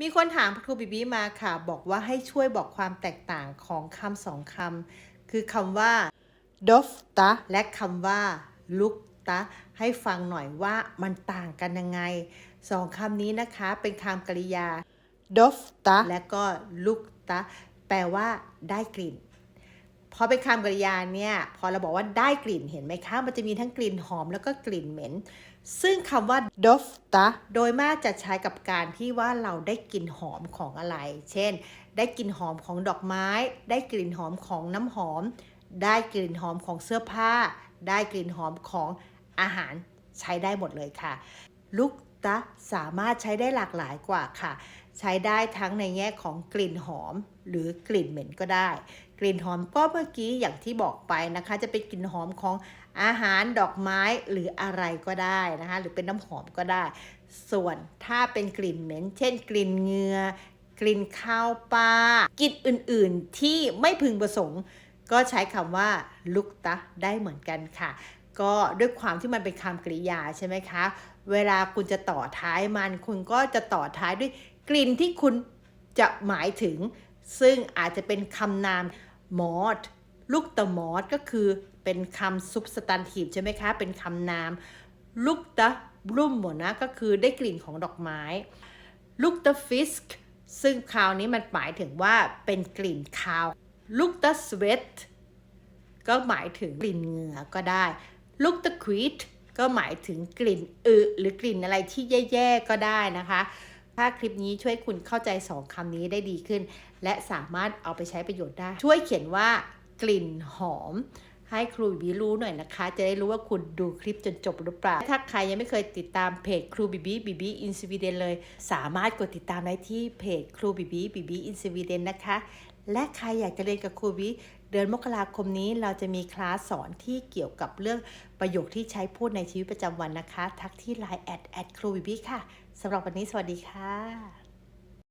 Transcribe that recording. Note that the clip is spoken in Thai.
มีคนถามครูบิบีมาค่ะ บอกว่าให้ช่วยบอกความแตกต่างของคำสองคำคือคำว่า dofta และคำว่า lukta ให้ฟังหน่อยว่ามันต่างกันยังไงสองคำนี้นะคะเป็นคำกริยา dofta และก็ lukta แปลว่าได้กลิ่น พอเป็นคำกริยาเนี่ยพอเราบอกว่าได้กลิ่นเห็นไหมคะมันจะมีทั้งกลิ่นหอมแล้วก็กลิ่นเหม็น ซึ่งคำว่า dofta โดยมากจะใช้กับการที่ว่าเราได้กลิ่นหอมของอะไร เช่น ได้กลิ่นหอมของดอกไม้ ได้กลิ่นหอมของน้ำหอม ได้กลิ่นหอมของเสื้อผ้า ได้กลิ่นหอมของอาหารใช้ได้หมดเลยค่ะลุกตะสามารถใช้ได้หลากหลายกว่าค่ะ ใช้ได้ทั้งในแง่ของกลิ่นหอมหรือกลิ่นเหม็นก็ได้ กลิ่นหอมก็เมื่อกี้อย่างที่บอกไปนะคะ จะเป็นกลิ่นหอมของอาหารดอกไม้หรืออะไรก็ได้นะคะ หรือเป็นน้ำหอมก็ได้ ส่วนถ้าเป็นกลิ่นเหม็น เช่น กลิ่นเหงือ กลิ่นข้าวปลากลิ่นอื่นๆที่ไม่พึงประสงค์ ก็ใช้คำว่าลุกตะได้เหมือนกันค่ะ ก็ด้วยความที่มันเป็นคำกริยาใช่ไหมคะ เวลาคุณจะต่อท้ายมัน คุณก็จะต่อท้ายด้วยกลิ่นที่คุณจะหมายถึง ซึ่งอาจจะเป็นคำนาม มอดลูกตะมอดก็คือเป็นคำซุปสตันทีฟใช่ไหมคะ เป็นคำนามลูกตะบลูมหมดนะก็คือได้กลิ่นของดอกไม้ลูกตะฟิสก์ซึ่งคราวนี้มันหมายถึงว่าเป็นกลิ่นคาวลูกตะสเวตก็หมายถึงกลิ่นเหงื่อก็ได้ลูกตะควีตก็หมายถึงกลิ่นอึหรือกลิ่นอะไรที่แย่ๆก็ได้นะคะ ถ้าคลิปนี้ช่วยคุณเข้าใจสองคำนี้ได้ดีขึ้น และสามารถเอาไปใช้ประโยชน์ได้ ช่วยเขียนว่ากลิ่นหอม ให้ครูบีรู้หน่อยนะคะ จะได้รู้ว่าคุณดูคลิปจนจบหรือเปล่า ถ้าใครยังไม่เคยติดตามเพจครูบีบีบีบีอินสวีเดนเลย สามารถกดติดตามได้ที่เพจครูบีบีบีบีอินสวีเดนนะคะ และใครอยากจะเรียนกับครูวิเดือนมกราคมนี้เราจะมีคลาสสอนที่เกี่ยวกับเรื่องประโยคที่ใช้พูดในชีวิตประจำวันนะคะ ทักที่ Line แอดแอดครูวิบีค่ะสำหรับวันนี้สวัสดีค่ะ